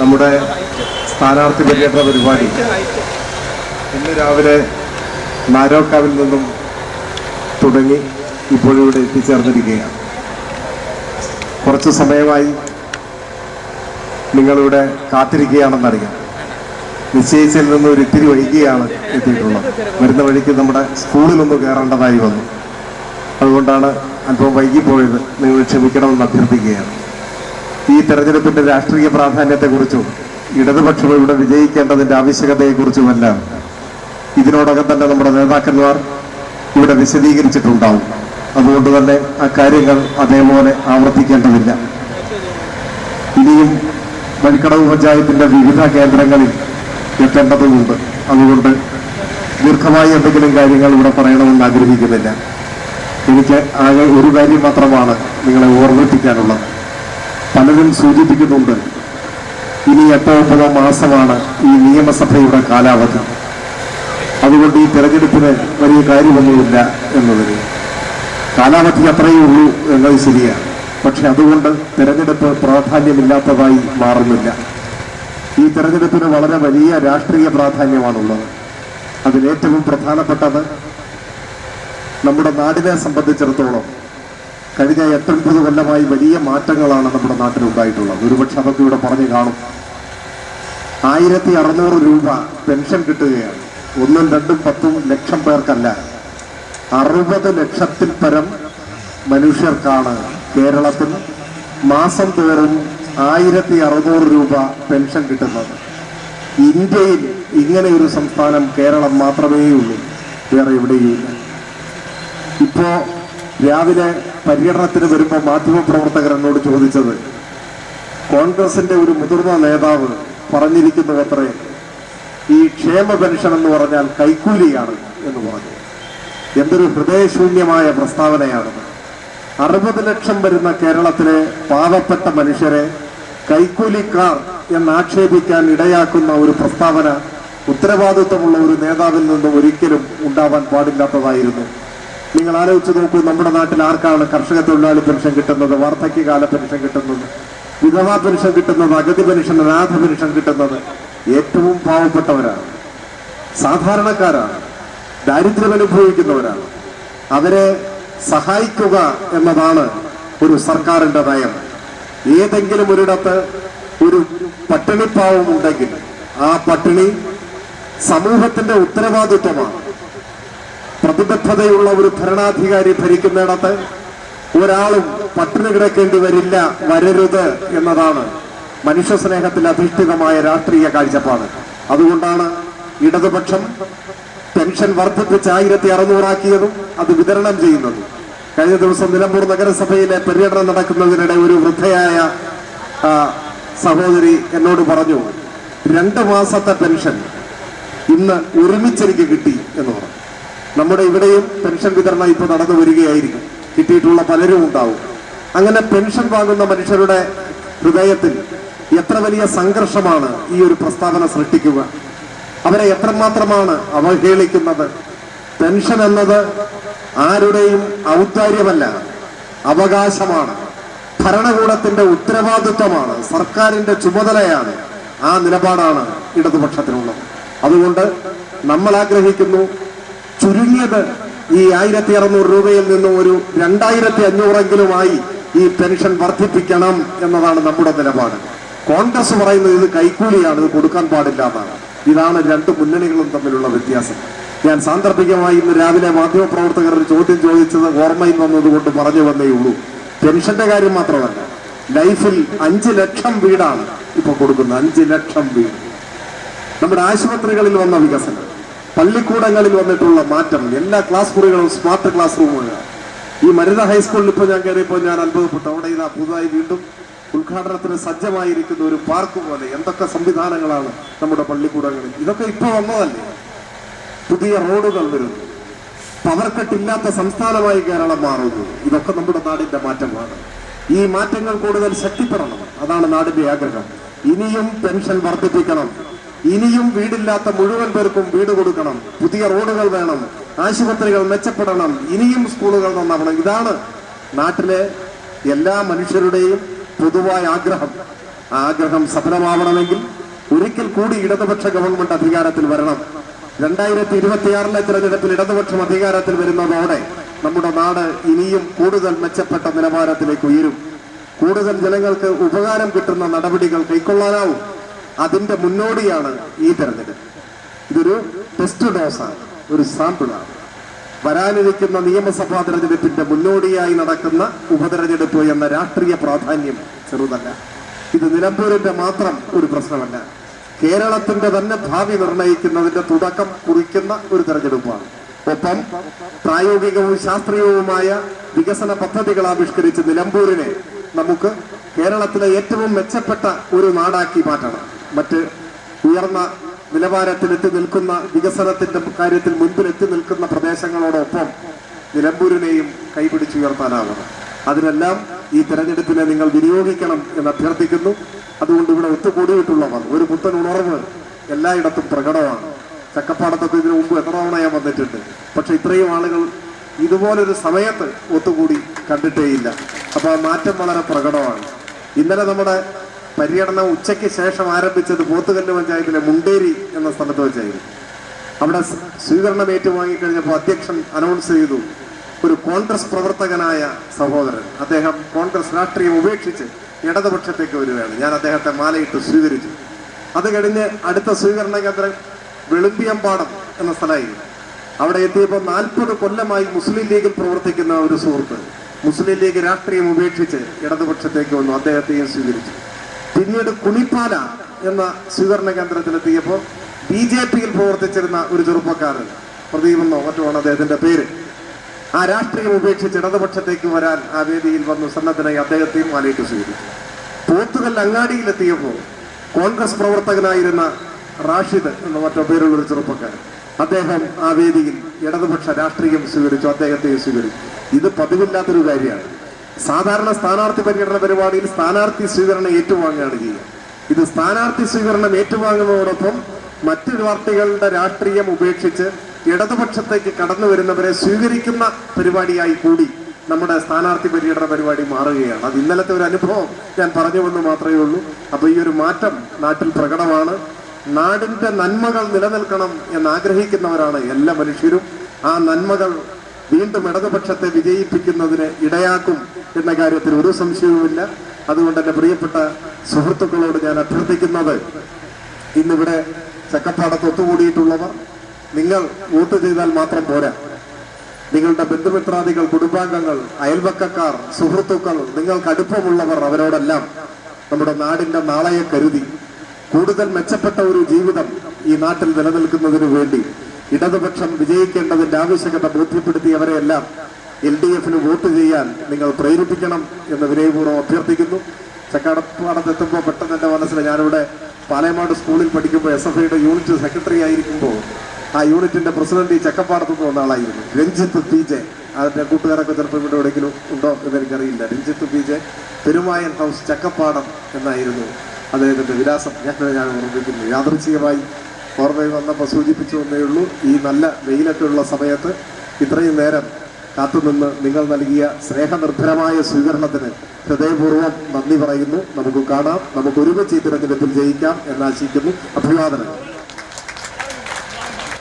നമ്മുടെ സ്ഥാനാർത്ഥി പര്യടന പരിപാടി. ഇന്ന് രാവിലെ നാരോക്കാവിൽ നിന്നും തുടങ്ങി ഇപ്പോഴിവിടെ എത്തിച്ചേർന്നിരിക്കുകയാണ്. കുറച്ച് സമയമായി നിങ്ങളിവിടെ കാത്തിരിക്കുകയാണെന്നറിയാം. നിശ്ചയിച്ചിൽ നിന്ന് ഒരു ഇത്തിരി വൈകിയാണ് എത്തിയിട്ടുള്ളത്. വരുന്ന വഴിക്ക് നമ്മുടെ സ്കൂളിലൊന്ന് കയറേണ്ടതായി വന്നു. അതുകൊണ്ടാണ് അല്പം വൈകിപ്പോയത്. നിങ്ങൾ ക്ഷമിക്കണമെന്ന് അഭ്യർത്ഥിക്കുകയാണ്. ഈ തെരഞ്ഞെടുപ്പിന്റെ രാഷ്ട്രീയ പ്രാധാന്യത്തെക്കുറിച്ചും ഇടതുപക്ഷം ഇവിടെ വിജയിക്കേണ്ടതിന്റെ ആവശ്യകതയെക്കുറിച്ചുമെല്ലാം ഇതിനോടകം തന്നെ നമ്മുടെ നേതാക്കന്മാർ ഇവിടെ വിശദീകരിച്ചിട്ടുണ്ടാവും. അതുകൊണ്ട് തന്നെ ആ കാര്യങ്ങൾ അതേപോലെ ആവർത്തിക്കേണ്ടതില്ല. ഇനിയും വഴിക്കടവ് പഞ്ചായത്തിന്റെ വിവിധ കേന്ദ്രങ്ങളിൽ എത്തേണ്ടതുമുണ്ട് അതുകൊണ്ട് ദീർഘമായി എന്തെങ്കിലും കാര്യങ്ങൾ ഇവിടെ പറയണമെന്ന് ആഗ്രഹിക്കുന്നില്ല. എനിക്ക് ആകെ ഒരു കാര്യം മാത്രമാണ് നിങ്ങളെ ഓർമ്മിപ്പിക്കാനുള്ളത്. പലരും സൂചിപ്പിക്കുന്നുണ്ട്. ഇനി എട്ടോ ഒമ്പതോ മാസമാണ് ഈ നിയമസഭയുടെ കാലാവധി. അതുകൊണ്ട് ഈ തെരഞ്ഞെടുപ്പിന് വലിയ കാര്യമൊന്നുമില്ല എന്നതിന് കാലാവധി അത്രയേ ഉള്ളൂ എന്നത് ശരിയാണ് പക്ഷെ അതുകൊണ്ട് തെരഞ്ഞെടുപ്പ് പ്രാധാന്യമില്ലാത്തതായി മാറുന്നില്ല. ഈ തെരഞ്ഞെടുപ്പിന് വളരെ വലിയ രാഷ്ട്രീയ പ്രാധാന്യമാണുള്ളത്. അതിലേറ്റവും പ്രധാനപ്പെട്ടത് നമ്മുടെ നാടിനെ സംബന്ധിച്ചിടത്തോളം കഴിഞ്ഞ എട്ടൊൻപത് കൊല്ലമായി വലിയ മാറ്റങ്ങളാണ് നമ്മുടെ നാട്ടിലുണ്ടായിട്ടുള്ളത്. ഒരുപക്ഷെ അതൊക്കെ ഇവിടെ പറഞ്ഞു കാണും. ആയിരത്തി അറുന്നൂറ് രൂപ പെൻഷൻ കിട്ടുകയാണ്. ഒന്നും രണ്ടും പത്തും ലക്ഷം പേർക്കല്ല. അറുപത് ലക്ഷത്തിൽ പരം മനുഷ്യർക്കാണ് കേരളത്തിൽ മാസം തോറും ആയിരത്തി അറുന്നൂറ് രൂപ പെൻഷൻ കിട്ടുന്നത്. ഇന്ത്യയിൽ ഇങ്ങനെ ഒരു സംസ്ഥാനം കേരളം മാത്രമേ ഉള്ളൂ വേറെ എവിടെയുമില്ല. ഇപ്പോ രാവിലെ പര്യടനത്തിന് വരുമ്പോൾ മാധ്യമപ്രവർത്തകർ എന്നോട് ചോദിച്ചത് കോൺഗ്രസിന്റെ ഒരു മുതിർന്ന നേതാവ് പറഞ്ഞിരിക്കുന്നു അത്രേ ഈ ക്ഷേമ പെൻഷൻ എന്ന് പറഞ്ഞാൽ കൈക്കൂലിയാണ് എന്ന് പറഞ്ഞു. എന്തൊരു ഹൃദയശൂന്യമായ പ്രസ്താവനയാണ് അറുപത് ലക്ഷം വരുന്ന കേരളത്തിലെ പാവപ്പെട്ട മനുഷ്യരെ കൈക്കൂലിക്കാർ എന്നാക്ഷേപിക്കാൻ ഇടയാക്കുന്ന ഒരു പ്രസ്താവന ഉത്തരവാദിത്വമുള്ള ഒരു നേതാവിൽ നിന്ന് ഒരിക്കലും ഉണ്ടാവാൻ പാടില്ലാത്തതായിരുന്നു. നിങ്ങൾ ആലോചിച്ച് നോക്കൂ നമ്മുടെ നാട്ടിൽ ആർക്കാണ് കർഷക തൊഴിലാളി പെൻഷൻ കിട്ടുന്നത്? വാർദ്ധക്യകാല പെൻഷൻ കിട്ടുന്നത്? വിധവാ പെൻഷൻ കിട്ടുന്നത്? അഗതി പെൻഷൻ അനാഥ പെൻഷൻ കിട്ടുന്നത്? ഏറ്റവും പാവപ്പെട്ടവരാണ്. സാധാരണക്കാരാണ്. ദാരിദ്ര്യം അനുഭവിക്കുന്നവരാണ്. അവരെ സഹായിക്കുക എന്നതാണ് ഒരു സർക്കാരിന്റെ നയം. ഏതെങ്കിലും ഒരിടത്ത് ഒരു പട്ടിണിപ്പാവം ഉണ്ടെങ്കിൽ ആ പട്ടിണി സമൂഹത്തിന്റെ ഉത്തരവാദിത്വമാണ്. പ്രതിബദ്ധതയുള്ള ഒരു ഭരണാധികാരി ഭരിക്കുന്നിടത്ത് ഒരാളും പട്ടിണി കിടക്കേണ്ടി വരില്ല വരരുത് എന്നതാണ് മനുഷ്യ സ്നേഹത്തിൽ അധിഷ്ഠിതമായ രാഷ്ട്രീയ കാഴ്ചപ്പാട്. അതുകൊണ്ടാണ് ഇടതുപക്ഷം പെൻഷൻ വർദ്ധിപ്പിച്ച് ആയിരത്തി അറുന്നൂറാക്കിയതും അത് വിതരണം ചെയ്യുന്നതും. കഴിഞ്ഞ ദിവസം നിലമ്പൂർ നഗരസഭയിലെ പര്യടനം നടക്കുന്നതിനിടെ ഒരു വൃദ്ധയായ സഹോദരി എന്നോട് പറഞ്ഞു രണ്ട് മാസത്തെ പെൻഷൻ ഇന്ന് ഒരുമിച്ചെനിക്ക് കിട്ടി എന്ന് പറഞ്ഞു. നമ്മുടെ ഇവിടെയും പെൻഷൻ വിതരണം ഇപ്പോൾ നടന്നു വരികയായിരിക്കും. കിട്ടിയിട്ടുള്ള പലരും ഉണ്ടാവും. അങ്ങനെ പെൻഷൻ വാങ്ങുന്ന മനുഷ്യരുടെ ഹൃദയത്തിൽ എത്ര വലിയ സംഘർഷമാണ് ഈ ഒരു പ്രസ്താവന സൃഷ്ടിക്കുക. അവരെ എത്രമാത്രമാണ് അവഹേളിക്കുന്നത്? പെൻഷൻ എന്നത് ആരുടെയും ഔദാര്യമല്ല അവകാശമാണ്. ഭരണകൂടത്തിന്റെ ഉത്തരവാദിത്വമാണ് സർക്കാരിന്റെ ചുമതലയാണ് ആ നിലപാടാണ് ഇടതുപക്ഷത്തിനുള്ളത്. അതുകൊണ്ട് നമ്മൾ ആഗ്രഹിക്കുന്നു ചുരുങ്ങിയത് ഈ ആയിരത്തി അറുന്നൂറ് രൂപയിൽ നിന്നും ഒരു രണ്ടായിരത്തി അഞ്ഞൂറെങ്കിലുമായി ഈ പെൻഷൻ വർദ്ധിപ്പിക്കണം എന്നതാണ് നമ്മുടെ നിലപാട്. കോൺഗ്രസ് പറയുന്നത് ഇത് കൈക്കൂലിയാണ് ഇത് കൊടുക്കാൻ പാടില്ല എന്നാണ്. ഇതാണ് രണ്ട് മുന്നണികളും തമ്മിലുള്ള വ്യത്യാസം. ഞാൻ സാന്ദർഭികമായി ഇന്ന് രാവിലെ മാധ്യമപ്രവർത്തകർ ചോദ്യം ചോദിച്ചത് ഓർമ്മയിൽ വന്നതുകൊണ്ട് പറഞ്ഞു വന്നേ ഉള്ളൂ. പെൻഷന്റെ കാര്യം മാത്രമല്ല ലൈഫിൽ അഞ്ച് ലക്ഷം വീടാണ് ഇപ്പൊ കൊടുക്കുന്നത്. അഞ്ച് ലക്ഷം വീട്. നമ്മുടെ ആശുപത്രികളിൽ വന്ന വികസനം. പള്ളിക്കൂടങ്ങളിൽ വന്നിട്ടുള്ള മാറ്റം. എല്ലാ ക്ലാസ് മുറികളും സ്മാർട്ട് ക്ലാസ് റൂമുകളാണ് ഈ മരുത ഹൈസ്കൂളിൽ ഇപ്പോൾ ഞാൻ കയറിയപ്പോൾ ഞാൻ അത്ഭുതപ്പെട്ടു. അവിടെ ഇതാ പുതുതായി വീണ്ടും ഉദ്ഘാടനത്തിന് സജ്ജമായിരിക്കുന്ന ഒരു പാർക്ക് പോലെ. എന്തൊക്കെ സംവിധാനങ്ങളാണ് നമ്മുടെ പള്ളിക്കൂടങ്ങളിൽ. ഇതൊക്കെ ഇപ്പോൾ വന്നതല്ലേ? പുതിയ റോഡുകൾ വരുന്നു. പവർ കട്ടില്ലാത്ത സംസ്ഥാനമായി കേരളം മാറുന്നു. ഇതൊക്കെ നമ്മുടെ നാടിന്റെ മാറ്റമാണ് ഈ മാറ്റങ്ങൾ കൂടുതൽ ശക്തിപ്പെടണം. അതാണ് നാടിന്റെ ആഗ്രഹം. ഇനിയും പെൻഷൻ വർദ്ധിപ്പിക്കണം. ഇനിയും വീടില്ലാത്ത മുഴുവൻ പേർക്കും വീട് കൊടുക്കണം. പുതിയ റോഡുകൾ വേണം. ആശുപത്രികൾ മെച്ചപ്പെടണം. ഇനിയും സ്കൂളുകൾ നന്നാവണം. ഇതാണ് നാട്ടിലെ എല്ലാ മനുഷ്യരുടെയും പൊതുവായ ആഗ്രഹം. ആഗ്രഹം സഫലമാവണമെങ്കിൽ ഒരിക്കൽ കൂടി ഇടതുപക്ഷ ഗവൺമെന്റ് അധികാരത്തിൽ വരണം. രണ്ടായിരത്തി ഇരുപത്തിയാറിലെ തിരഞ്ഞെടുപ്പിൽ ഇടതുപക്ഷം അധികാരത്തിൽ വരുന്നതോടെ നമ്മുടെ നാട് ഇനിയും കൂടുതൽ മെച്ചപ്പെട്ട നിലവാരത്തിലേക്ക് ഉയരും. കൂടുതൽ ജനങ്ങൾക്ക് ഉപകാരം കിട്ടുന്ന നടപടികൾ കൈക്കൊള്ളാനാവും. അതിന്റെ മുന്നോടിയാണ് ഈ തെരഞ്ഞെടുപ്പ്. ഇതൊരു ടെസ്റ്റ് ഡോസാണ് ഒരു സാമ്പിളാണ് വരാനിരിക്കുന്ന നിയമസഭാ തെരഞ്ഞെടുപ്പിന്റെ മുന്നോടിയായി നടക്കുന്ന ഉപതെരഞ്ഞെടുപ്പ് എന്ന രാഷ്ട്രീയ പ്രാധാന്യം ചെറുതല്ല. ഇത് നിലമ്പൂരിന്റെ മാത്രം ഒരു പ്രശ്നമല്ല. കേരളത്തിന്റെ തന്നെ ഭാവി നിർണയിക്കുന്നതിന്റെ തുടക്കം കുറിക്കുന്ന ഒരു തെരഞ്ഞെടുപ്പാണ്. ഒപ്പം പ്രായോഗികവും ശാസ്ത്രീയവുമായ വികസന പദ്ധതികൾ ആവിഷ്കരിച്ച് നിലമ്പൂരിനെ നമുക്ക് കേരളത്തിലെ ഏറ്റവും മെച്ചപ്പെട്ട ഒരു നാടാക്കി മാറ്റണം. മറ്റ് ഉയർന്ന നിലവാരത്തിലെത്തി നിൽക്കുന്ന വികസനത്തിന്റെ കാര്യത്തിൽ മുൻപിൽ എത്തി നിൽക്കുന്ന പ്രദേശങ്ങളോടൊപ്പം നിലമ്പൂരിനെയും കൈപിടിച്ചുയർത്താനാകണം അതിനെല്ലാം ഈ തെരഞ്ഞെടുപ്പിനെ നിങ്ങൾ വിനിയോഗിക്കണം എന്ന് അഭ്യർത്ഥിക്കുന്നു. അതുകൊണ്ട് ഇവിടെ ഒത്തുകൂടിയിട്ടുള്ളവർ ഒരു പുത്തൻ ഉണർവ് എല്ലായിടത്തും പ്രകടമാണ്. ചക്കപ്പാടത്തൊക്കെ ഇതിനു മുമ്പ് എത്ര തവണ ഞാൻ വന്നിട്ടുണ്ട്. പക്ഷെ ഇത്രയും ആളുകൾ ഇതുപോലൊരു സമയത്ത് ഒത്തുകൂടി കണ്ടിട്ടേയില്ല. അപ്പോൾ ആ മാറ്റം വളരെ പ്രകടമാണ്. ഇന്നലെ നമ്മുടെ പര്യടനം ഉച്ചയ്ക്ക് ശേഷം ആരംഭിച്ചത് പോത്തുകല്ല് പഞ്ചായത്തിലെ മുണ്ടേരി എന്ന സ്ഥലത്ത് വെച്ചായിരുന്നു. അവിടെ സ്വീകരണം ഏറ്റുവാങ്ങിക്കഴിഞ്ഞപ്പോൾ അധ്യക്ഷൻ അനൗൺസ് ചെയ്തു ഒരു കോൺഗ്രസ് പ്രവർത്തകനായ സഹോദരൻ. അദ്ദേഹം കോൺഗ്രസ് രാഷ്ട്രീയം ഉപേക്ഷിച്ച് ഇടതുപക്ഷത്തേക്ക് വരികയാണ്. ഞാൻ അദ്ദേഹത്തെ മാലയിട്ട് സ്വീകരിച്ചു. അത് കഴിഞ്ഞ് അടുത്ത സ്വീകരണ കേന്ദ്രം വെളുമ്പിയമ്പാടം എന്ന സ്ഥലമായിരുന്നു. അവിടെ എത്തിയപ്പോൾ നാൽപ്പത് കൊല്ലമായി മുസ്ലിം ലീഗിൽ പ്രവർത്തിക്കുന്ന ഒരു സുഹൃത്ത് മുസ്ലിം ലീഗ് രാഷ്ട്രീയം ഉപേക്ഷിച്ച് ഇടതുപക്ഷത്തേക്ക് വന്നു. അദ്ദേഹത്തെയും സ്വീകരിച്ചു. പിന്നീട് കുണിപ്പാല എന്ന സ്വീകരണ കേന്ദ്രത്തിലെത്തിയപ്പോൾ ബി ജെ പിയിൽ പ്രവർത്തിച്ചിരുന്ന ഒരു ചെറുപ്പക്കാരൻ. പ്രദീപ് എന്നോ മറ്റോ ആണ് അദ്ദേഹത്തിന്റെ പേര്. ആ രാഷ്ട്രീയം ഉപേക്ഷിച്ച് ഇടതുപക്ഷത്തേക്ക് വരാൻ ആ വേദിയിൽ വന്നു സന്നദ്ധനായി അദ്ദേഹത്തെയും മാലയിട്ട് സ്വീകരിച്ചു. പോത്തുകൽ അങ്ങാടിയിലെത്തിയപ്പോൾ കോൺഗ്രസ് പ്രവർത്തകനായിരുന്ന റാഷിദ് എന്ന മറ്റോ പേരുള്ള ഒരു ചെറുപ്പക്കാരൻ. അദ്ദേഹം ആ വേദിയിൽ ഇടതുപക്ഷ രാഷ്ട്രീയം സ്വീകരിച്ചു അദ്ദേഹത്തെയും സ്വീകരിച്ചു. ഇത് പതിവില്ലാത്തൊരു കാര്യമാണ്. സാധാരണ സ്ഥാനാർത്ഥി പര്യടന പരിപാടിയിൽ സ്ഥാനാർത്ഥി സ്വീകരണം ഏറ്റുവാങ്ങുകയാണ് ചെയ്യുക. ഇത് സ്ഥാനാർത്ഥി സ്വീകരണം ഏറ്റുവാങ്ങുന്നതോടൊപ്പം മറ്റു പാർട്ടികളുടെ രാഷ്ട്രീയം ഉപേക്ഷിച്ച് ഇടതുപക്ഷത്തേക്ക് കടന്നു വരുന്നവരെ സ്വീകരിക്കുന്ന പരിപാടിയായി കൂടി നമ്മുടെ സ്ഥാനാർത്ഥി പര്യടന പരിപാടി മാറുകയാണ്. അത് ഇന്നലത്തെ ഒരു അനുഭവം. ഞാൻ പറഞ്ഞുവെന്ന് മാത്രമേ ഉള്ളൂ. അപ്പൊ ഈ ഒരു മാറ്റം നാട്ടിൽ പ്രകടമാണ്. നാടിന്റെ നന്മകൾ നിലനിൽക്കണം എന്ന് ആഗ്രഹിക്കുന്നവരാണ് എല്ലാ മനുഷ്യരും. ആ നന്മകൾ വീണ്ടും ഇടതുപക്ഷത്തെ വിജയിപ്പിക്കുന്നതിന് ഇടയാക്കും എന്ന കാര്യത്തിൽ ഒരു സംശയവുമില്ല. അതുകൊണ്ട് എന്റെ പ്രിയപ്പെട്ട സുഹൃത്തുക്കളോട് ഞാൻ അഭ്യർത്ഥിക്കുന്നത് ഇന്നിവിടെ ചക്കപ്പാടത്ത് ഒത്തുകൂടിയിട്ടുള്ളവർ നിങ്ങൾ വോട്ട് ചെയ്താൽ മാത്രം പോരാ. നിങ്ങളുടെ ബന്ധുമിത്രാദികൾ കുടുംബാംഗങ്ങൾ അയൽവക്കക്കാർ സുഹൃത്തുക്കൾ നിങ്ങൾക്ക് അടുപ്പമുള്ളവർ അവരോടെല്ലാം നമ്മുടെ നാടിന്റെ നാളയെ കരുതി കൂടുതൽ മെച്ചപ്പെട്ട ഒരു ജീവിതം ഈ നാട്ടിൽ നിലനിൽക്കുന്നതിന് വേണ്ടി ഇടതുപക്ഷം വിജയിക്കേണ്ടതിന്റെ ആവശ്യകത ബോധ്യപ്പെടുത്തിയവരെയെല്ലാം എൽ ഡി എഫിന് വോട്ട് ചെയ്യാൻ നിങ്ങൾ പ്രേരിപ്പിക്കണം എന്ന് വിനയപൂർവം അഭ്യർത്ഥിക്കുന്നു. ചക്കാടപ്പാടത്തെത്തുമ്പോൾ പെട്ടെന്ന് എന്റെ മനസ്സിൽ ഞാനിവിടെ പാലയമാട് സ്കൂളിൽ പഠിക്കുമ്പോൾ എസ് എഫ് ഐയുടെ യൂണിറ്റ് സെക്രട്ടറി ആയിരിക്കുമ്പോൾ ആ യൂണിറ്റിന്റെ പ്രസിഡന്റ് ഈ ചക്കപ്പാടത്ത് നിന്ന് വന്ന ആളായിരുന്നു രഞ്ജിത്ത് പി ജെ. അതിന്റെ കൂട്ടുകാരൊക്കെ ചിലപ്പോൾ ഇവിടെ എവിടെയെങ്കിലും ഉണ്ടോ എന്ന് എനിക്കറിയില്ല. Ranjith P J Perumayan house Chakkappadam എന്നായിരുന്നു അദ്ദേഹത്തിന്റെ വിലാസം. ഞാൻ ഞാൻ ഓർമ്മിക്കുന്നു. യാദൃച്ഛികമായി ഓർമ്മയിൽ വന്നപ്പോൾ സൂചിപ്പിച്ചു വന്നേ ഉള്ളൂ ഈ നല്ല വെയിലൊക്കെ ഉള്ള സമയത്ത് ഇത്രയും നേരം കാത്തുനിന്ന് നിങ്ങൾ നൽകിയ സ്നേഹനിർഭരമായ സ്വീകരണത്തിന് ഹൃദയപൂർവം നന്ദി പറയുന്നു. നമുക്ക് കാണാം. നമുക്ക് ഒരുമിച്ച് ഈ തിരഞ്ഞെടുപ്പിൽ ജയിക്കാം എന്നാശിക്കുന്നു അഭിവാദനം